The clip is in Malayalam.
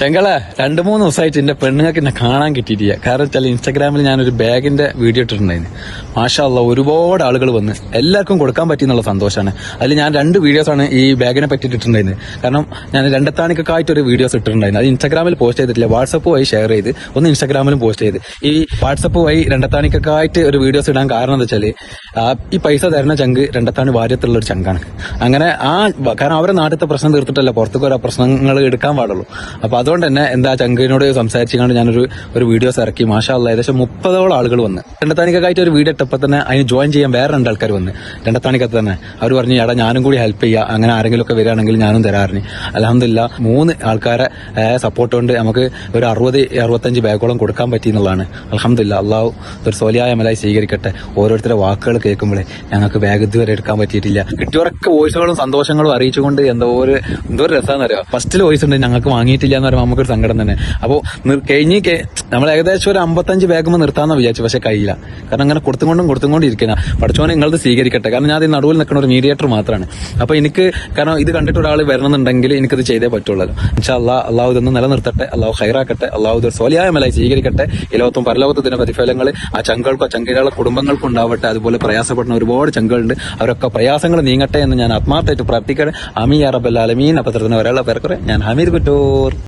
ചെങ്കള രണ്ട് മൂന്ന് ദിവസമായിട്ട് എന്റെ പെണ്ണുങ്ങൾക്ക് എന്നെ കാണാൻ കിട്ടിയിട്ടില്ല. കാരണം വെച്ചാൽ ഇൻസ്റ്റാഗ്രാമിൽ ഞാനൊരു ബാഗിന്റെ വീഡിയോ ഇട്ടിട്ടുണ്ടായിരുന്നു മാഷാ അല്ലാ ഒരുപാട് ആളുകൾ വന്ന് എല്ലാവർക്കും കൊടുക്കാൻ പറ്റിയെന്നുള്ള സന്തോഷമാണ് അതിൽ ഞാൻ രണ്ട് വീഡിയോസാണ് ഈ ബാഗിനെ പറ്റി ഇട്ടിട്ടുണ്ടായിരുന്നത് കാരണം ഞാൻ രണ്ടത്താണിക്കൊക്കെ ഒരു വീഡിയോസ് ഇട്ടിട്ടുണ്ടായിരുന്നു അത് ഇൻസ്റ്റാഗ്രാമിൽ പോസ്റ്റ് ചെയ്തിട്ടില്ല. വാട്സപ്പ് വഴി ഷെയർ ചെയ്ത് ഒന്ന് ഇൻസ്റ്റാഗ്രാമിലും പോസ്റ്റ് ചെയ്ത്. ഈ വാട്സപ്പ് വഴി രണ്ടത്താണിക്കൊക്കെ ആയിട്ട് ഒരു വീഡിയോസ് ഇടാൻ കാരണം എന്താ വെച്ചാൽ ഈ പൈസ തരുന്ന ചങ്ക് രണ്ടത്താണി വാര്യത്തുള്ള ഒരു ചങ്കാണ്. അങ്ങനെ ആ കാരണം അവരെ നാട്ടിലത്തെ പ്രശ്നം തീർത്തിട്ടല്ല. പുറത്തേക്ക് ഓരോ പ്രശ്നങ്ങൾ എടുക്കാൻ പാടുള്ളൂ. അപ്പൊ അതുകൊണ്ട് തന്നെ എന്താ ചങ്കിനോട് സംസാരിച്ചുകൊണ്ട് ഞാനൊരു ഒരു വീഡിയോസ് ഇറക്കി. മാഷാല്ല ഏകദേശം മുപ്പതോളം ആളുകൾ വന്ന്. രണ്ടത്താണിക്കായിട്ട് ഒരു വീഡിയോ ഇട്ടപ്പോൾ തന്നെ അതിന് ജോയിൻ ചെയ്യാൻ വേറെ രണ്ട് ആൾക്കാർ വന്ന്. രണ്ടത്താണിക്കത്ത് തന്നെ അവർ പറഞ്ഞു എടാ ഞാനും കൂടി ഹെൽപ്പ് ചെയ്യാം. അങ്ങനെ ആരെങ്കിലും ഒക്കെ വരികയാണെങ്കിൽ ഞാനും തരാറിന്. അലഹമില്ല മൂന്ന് ആൾക്കാരെ സപ്പോർട്ട് കൊണ്ട് നമുക്ക് ഒരു അറുപത് അറുപത്തഞ്ച് ബാഗോളം കൊടുക്കാൻ പറ്റി എന്നുള്ളതാണ്. അലഹമില്ല അള്ളാഹു ഒരു സോലിയായ മലായി സ്വീകരിക്കട്ടെ. ഓരോരുത്തരുടെ വാക്കുകൾ കേൾക്കുമ്പോഴേ ഞങ്ങൾക്ക് ബാഗ് ഇതുവരെ എടുക്കാൻ പറ്റിയിട്ടില്ല. കിട്ടിയവരൊക്കെ വോയിസുകളും സന്തോഷങ്ങളും അറിയിച്ചുകൊണ്ട് എന്തോ ഒരു എന്തോ ഒരു രസമാണെന്ന് അറിയാം ഫസ്റ്റിൽ വോയിസ് ഉണ്ട് ഞങ്ങൾക്ക് വാങ്ങിയിട്ടില്ല എന്ന് പറയുമ്പോൾ നമുക്കൊരു സങ്കടം തന്നെ. അപ്പോൾ കഴിഞ്ഞ് നമ്മൾ ഏകദേശം ഒരു അമ്പത്തഞ്ച് ബാഗുമ്പോൾ നിർത്താമെന്ന് വിചാരിച്ചു പക്ഷെ കഴിയില്ല. കാരണം അങ്ങനെ കൊടുത്തുകൊണ്ടും കൊടുത്തുകൊണ്ടും ഇരിക്കുന്ന പഠിച്ചോനെ നിങ്ങളത് സ്വീകരിക്കട്ടെ. കാരണം ഞാൻ ഈ നടുവിൽ നിൽക്കുന്ന ഒരു മീഡിയേറ്റർ മാത്രമാണ് അപ്പോൾ എനിക്ക് കാരണം ഇത് കണ്ടിട്ട് ഒരാൾ വരണമെന്നുണ്ടെങ്കിൽ എനിക്കത് ചെയ്തേ പറ്റുള്ളൂ. ഇൻഷാ അല്ലാ അള്ളാഹു ഇതൊന്ന് നിലനിർത്തട്ടെ. അള്ളാഹു ഹൈറാക്കട്ടെ അള്ളാഹു ഇത് സോലിയായ മലായി സ്വീകരിക്കട്ടെ. ഈ ലോകത്തും പരലോകത്തും ഇതിന്റെ പ്രതിഫലങ്ങൾ ആ ചങ്കൾക്കോ ചങ്കികളുടെ കുടുംബങ്ങൾക്കും ഉണ്ടാവട്ടെ. അതുപോലെ പ്രയാസപ്പെടുന്ന ഒരുപാട് ചങ്കളുണ്ട് അവരൊക്കെ പ്രയാസങ്ങൾ നീങ്ങട്ടെ എന്ന് ഞാൻ ആത്മാർത്ഥമായിട്ട് പ്രാർത്ഥിക്കട്ടെ. അമീ അറബൽ അലമീൻ അപ്പത്തരത്തിന് ഒരാളെ പേർക്കുറെ ഞാൻ ഹമീദ് കുറ്റൂർ.